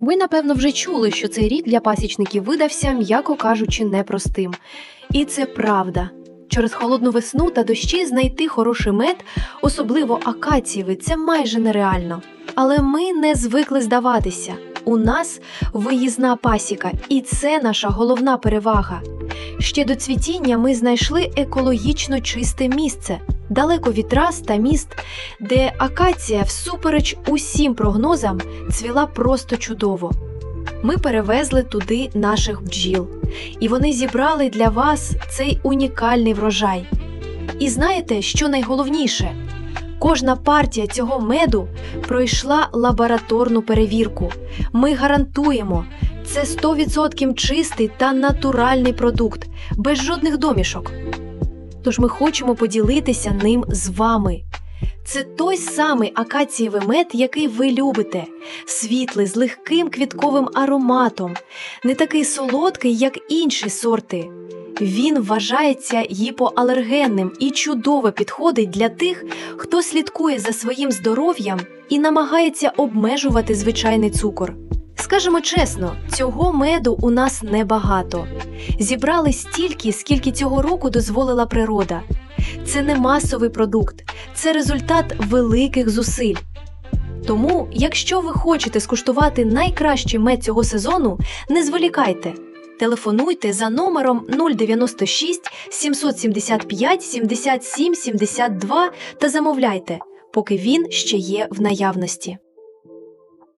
Ви, напевно, вже чули, що цей рік для пасічників видався, м'яко кажучи, непростим. І це правда. Через холодну весну та дощі знайти хороший мед, особливо акацієвий, це майже нереально. Але ми не звикли здаватися. У нас виїзна пасіка, і це наша головна перевага. Ще до цвітіння ми знайшли екологічно чисте місце, далеко від трас та міст, де акація, всупереч усім прогнозам, цвіла просто чудово. Ми перевезли туди наших бджіл, і вони зібрали для вас цей унікальний врожай. І знаєте, що найголовніше? Кожна партія цього меду пройшла лабораторну перевірку. Ми гарантуємо, це 100% чистий та натуральний продукт, без жодних домішок. Тож ми хочемо поділитися ним з вами. Це той самий акацієвий мед, який ви любите, світлий з легким квітковим ароматом, не такий солодкий, як інші сорти. Він вважається гіпоалергенним і чудово підходить для тих, хто слідкує за своїм здоров'ям і намагається обмежувати звичайний цукор. Скажемо чесно, цього меду у нас небагато. Зібрали стільки, скільки цього року дозволила природа. Це не масовий продукт, це результат великих зусиль. Тому, якщо ви хочете скуштувати найкращий мед цього сезону, не зволікайте. Телефонуйте за номером 096 775 77 72 та замовляйте, поки він ще є в наявності.